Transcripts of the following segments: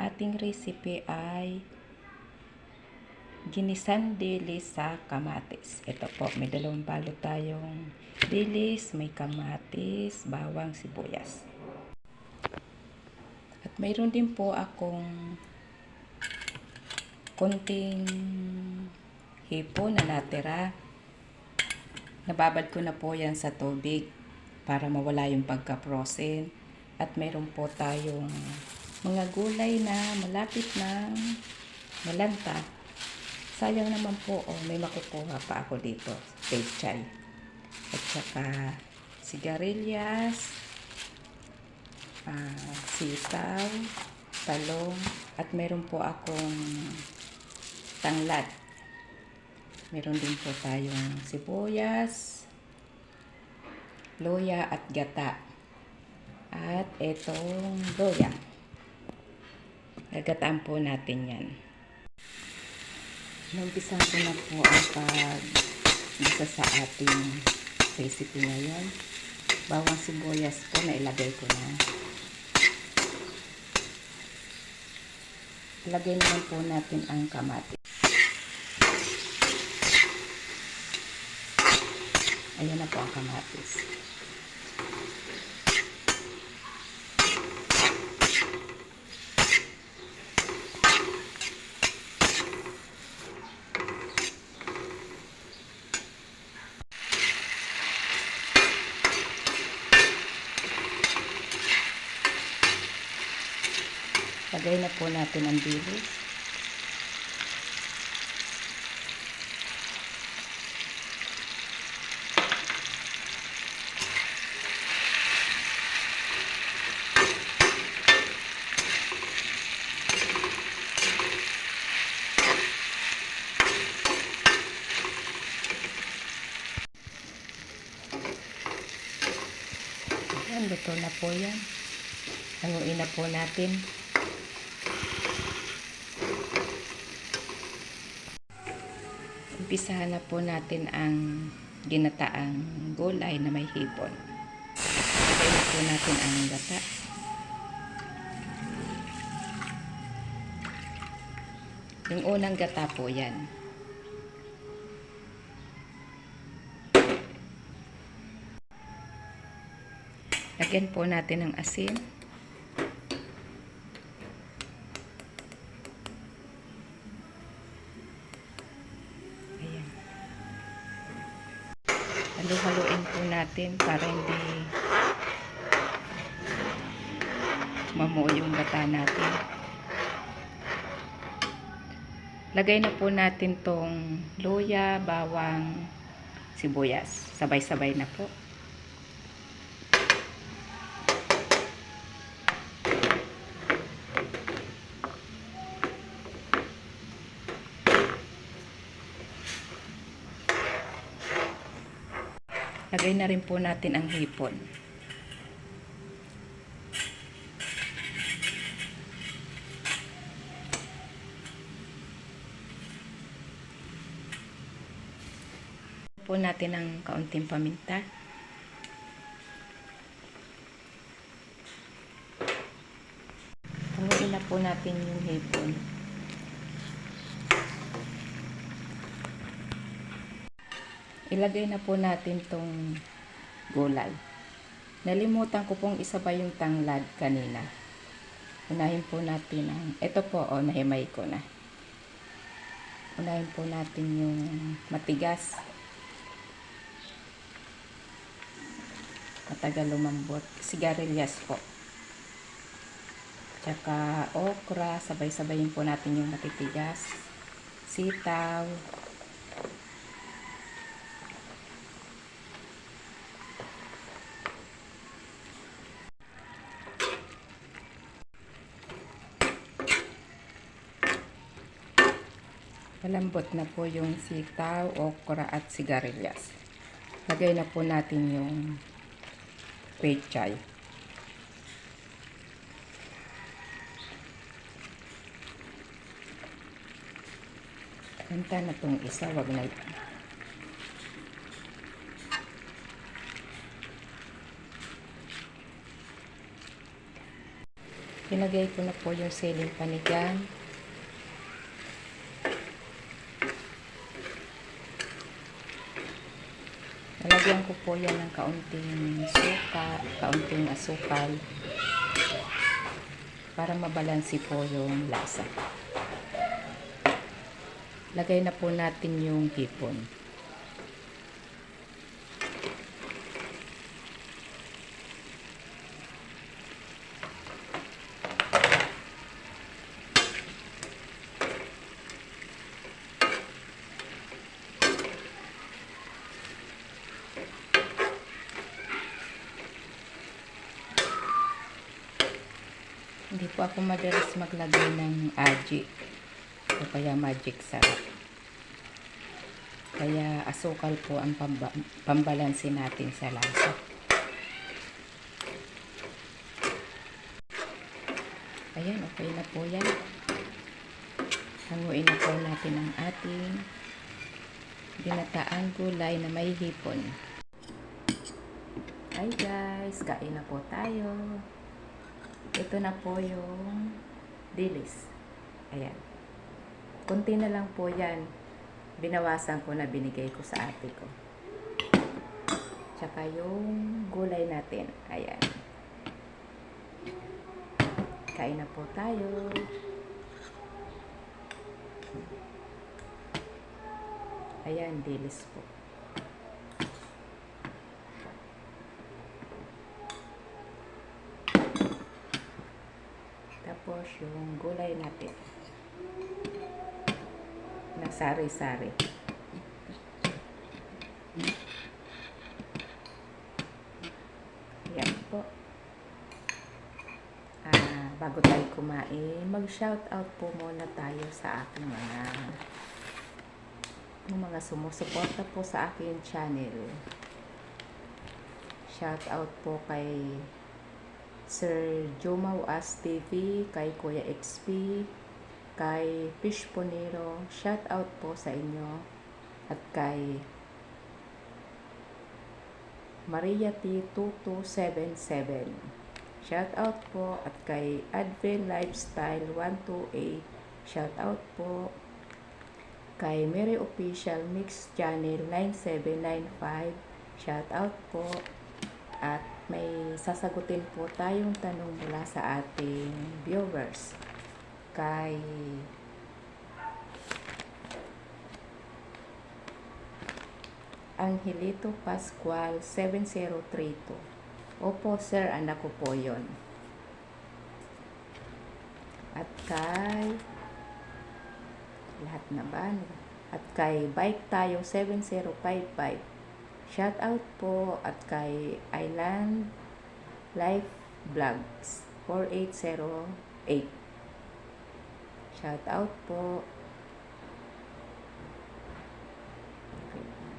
Ating recipe ay ginisan dilis sa kamatis. Ito po, may dalawang balot tayong dilis, may kamatis, bawang, sibuyas. At mayroon din po akong konting hipo na natira. Nababad ko na po yan sa tubig para mawala yung pagka-frozen. At mayroon po tayong mga gulay na malapit ng malanta. Sayang naman po, oh, may makukuha pa ako dito. Pechay. At saka sigarilyas, ah, sitaw, talong, at meron po akong tanglad. Meron din po tayong sibuyas, loya at gata. At etong loya. Gagataan po natin yan. Numpisan ko na po ang pag isa sa ating recipe ngayon. Bawang sibuyas po na ilagay ko na. Ilagay naman po natin ang kamatis. Ayan na po ang kamatis. Lagay na po natin ang bilis. Ayan, luto na po yan. Hanguin na po natin. Umpisahan na po natin ang ginataang gulay na may hipon. Lagay na po natin ang gata. Yung unang gata po yan. Lagyan po natin ng asin. Halo-haloin po natin para hindi mamuo yung gata natin. Lagay na po natin tong luya, bawang, sibuyas. Sabay-sabay na po. Lagay na rin po natin ang hipon. po natin ang kaunting paminta. Hanguin na po natin yung hipon. Ilagay na po natin tong gulay. Nalimutan ko pong isa pa yung tanglad kanina. Unahin po natin ang, ito po, oh, nahimay ko na. Unahin po natin yung matigas. Matagal lumambot. Sigarilyas po. Tsaka okra, sabay-sabayin po natin yung matitigas. Sitaw. Malambot na po yung sitaw, okra at sigarilyas. Lagay na po natin yung pechay. Kanta na tong isa, wag na Pinagay ko na po yung siling panigang. Lalagyan ko po yan ng kaunting suka, kaunting asukal para mabalansi po yung lasa. Lagay na po natin yung hipon. Hindi po ako madalas maglagay ng aji o kaya magic sarap. Kaya asukal po ang pamba- pambalansi natin sa lasa. Ayan, okay na po yan. Hanguin na po natin ang ating ginataan gulay na may hipon. Hi guys, kain na po tayo. Ito na po yung dilis. Ayan. Kunti na lang po yan. Binawasan ko na binigay ko sa ate ko. Tsaka yung gulay natin. Ayan. Kain na po tayo. Ayan, dilis po. Tapos yung gulay natin. Na sari-sari. Yan po. Ah, bago tayo kumain, mag-shout out po muna tayo sa aking mga yung mga sumusuporta po sa aking channel. Shout out po kay Sir Jomaw As TV, kay Kuya XP, kay Fish Ponero, shout out po sa inyo at kay Maria T 2277. Shout out po at kay Advent Lifestyle 128. Shout out po kay Mary Official Mix Channel 9795. Shout out po at may sasagutin po tayong tanong mula sa ating viewers kay Angelito Pascual 7032 Opo sir, anak ko po yon. At kay lahat na ba? At kay Bike Tayo 7055 Shout out po at kay Island Life Vlogs 4808. Shout out po.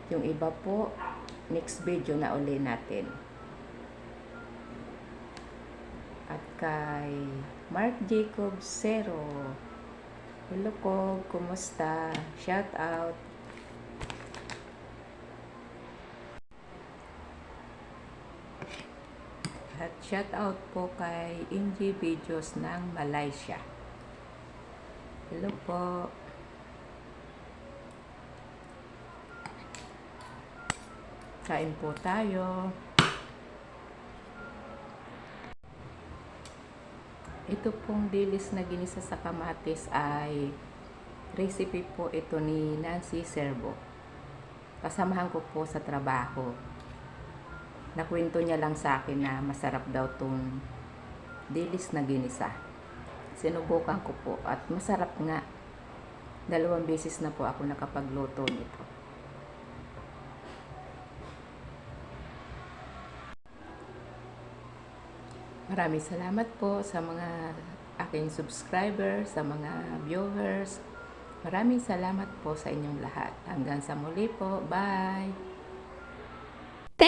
Yung iba po, next video na uli natin. At kay Mark Jacob Zero. Hello ko, kumusta? Shout out. At shout out po kay Inji Videos ng Malaysia. Hello po. Kain po tayo. Ito pong dilis na ginisa sa kamatis ay recipe po ito ni Nancy Servo. Kasamahan ko po sa trabaho nakwento niya lang sa akin na masarap daw tong dilis na ginisa. Sinubukan ko po at masarap nga. Dalawang beses na po ako nakapagluto nito. Maraming salamat po sa mga aking subscribers, sa mga viewers. Maraming salamat po sa inyong lahat. Hanggang sa muli po. Bye!